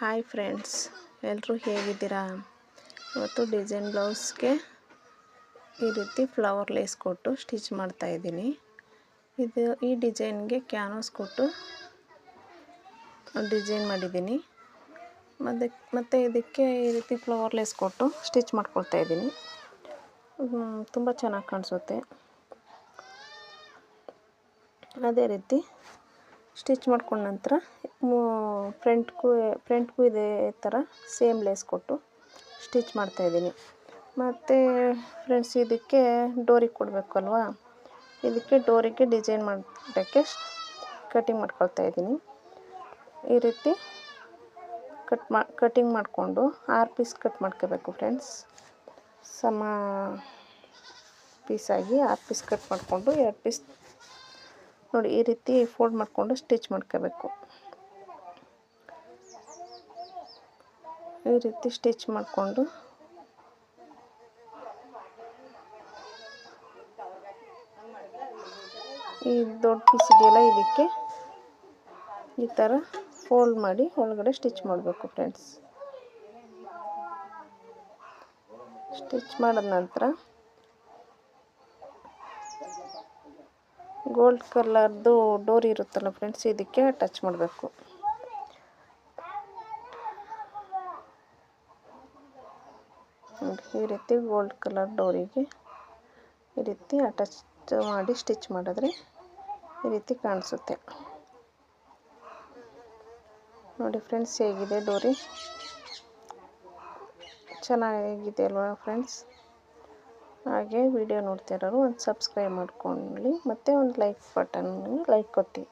Hi friends ಎಲ್ಲರೂ ಹೇಗಿದ್ದೀರಾ? ಇವತ್ತು ಡಿಸೈನ್ ಬ್ಲೌಸ್ಗೆ ಈ ರೀತಿ ಫ್ಲವರ್ ಲೇಸ್ ಕೊಟ್ಟು ಸ್ಟಿಚ್ ಮಾಡ್ತಾಯಿದ್ದೀನಿ ಇದು ಈ ಡಿಸೈನ್ಗೆ ಕ್ಯಾನ್ವಾಸ್ ಕೊಟ್ಟು ಡಿಸೈನ್ ಮಾಡಿದ್ದೀನಿ. ಮತ್ತು ಮತ್ತು ಇದಕ್ಕೆ ಈ ರೀತಿ ಫ್ಲವರ್ ಲೇಸ್ ಕೊಟ್ಟು ಸ್ಟಿಚ್ ಮಾಡ್ಕೊಳ್ತಾ ಇದ್ದೀನಿ. ತುಂಬ ಚೆನ್ನಾಗಿ ಕಾಣಿಸುತ್ತೆ. ಅದೇ ರೀತಿ ಸ್ಟಿಚ್ ಮಾಡ್ಕೊಂಡ ನಂತರ ಫ್ರಂಟ್ಗೂ ಫ್ರಂಟ್ಗೂ ಇದೇ ಥರ ಸೇಮ್ ಲೇಸ್ ಕೊಟ್ಟು ಸ್ಟಿಚ್ ಮಾಡ್ತಾಯಿದ್ದೀನಿ ಮತ್ತು ಫ್ರೆಂಡ್ಸ್, ಇದಕ್ಕೆ ಡೋರಿಗೆ ಕೊಡಬೇಕಲ್ವಾ ಇದಕ್ಕೆ ಡೋರಿಗೆ ಡಿಸೈನ್ ಮಾಡೋಕ್ಕೆ ಕಟಿಂಗ್ ಮಾಡ್ಕೊಳ್ತಾ ಇದ್ದೀನಿ. ಈ ರೀತಿ ಕಟ್ ಮಾ, ಕಟಿಂಗ್ ಮಾಡಿಕೊಂಡು ಆರು ಪೀಸ್ ಕಟ್ ಮಾಡ್ಕೋಬೇಕು ಫ್ರೆಂಡ್ಸ್. ಸಮ ಪೀಸಾಗಿ ಆರು ಪೀಸ್ ಕಟ್ ಮಾಡಿಕೊಂಡು ಎರಡು ಪೀಸ್ ನೋಡಿ, ಈ ರೀತಿ ಫೋಲ್ಡ್ ಮಾಡಿಕೊಂಡು ಸ್ಟಿಚ್ ಮಾಡ್ಕೋಬೇಕು. ಈ ರೀತಿ ಸ್ಟಿಚ್ ಮಾಡಿಕೊಂಡು. ಈ ದೊಡ್ಡ ಪೀಸ್ ಇದೆಯಲ್ಲ, ಇದಕ್ಕೆ ಈ ಥರ ಫೋಲ್ಡ್ ಮಾಡಿ ಒಳಗಡೆ ಸ್ಟಿಚ್ ಮಾಡಬೇಕು ಫ್ರೆಂಡ್ಸ್ ಸ್ಟಿಚ್ ಮಾಡಿದ ನಂತರ ಗೋಲ್ಡ್ ಕಲರ್ದು ಡೋರ್ ಇರುತ್ತಲ್ಲ ಫ್ರೆಂಡ್ಸ್ ಇದಕ್ಕೆ ಟಚ್ ಮಾಡಬೇಕು. ಈ ರೀತಿ ಗೋಲ್ಡ್ ಕಲರ್ ಡೋರಿಗೆ ಈ ರೀತಿ ಅಟ್ಯಾಚ್ ಮಾಡಿ ಸ್ಟಿಚ್ ಮಾಡಿದ್ರೆ ಈ ರೀತಿ ಕಾಣಿಸುತ್ತೆ. ನೋಡಿ ಫ್ರೆಂಡ್ಸ್ ಹೇಗಿದೆ ಡೋರಿ? ಚೆನ್ನಾಗಿದೆ ಅಲ್ವಾ ಫ್ರೆಂಡ್ಸ್ ಹಾಗೆ ವಿಡಿಯೋ ನೋಡ್ತಿರೋರು ಒಂದು ಸಬ್ಸ್ಕ್ರೈಬ್ ಮಾಡ್ಕೊಳ್ಳಿ. ಮತ್ತು ಒಂದು ಲೈಕ್ ಬಟನ್ ಲೈಕ್ ಕೊತ್ತಿ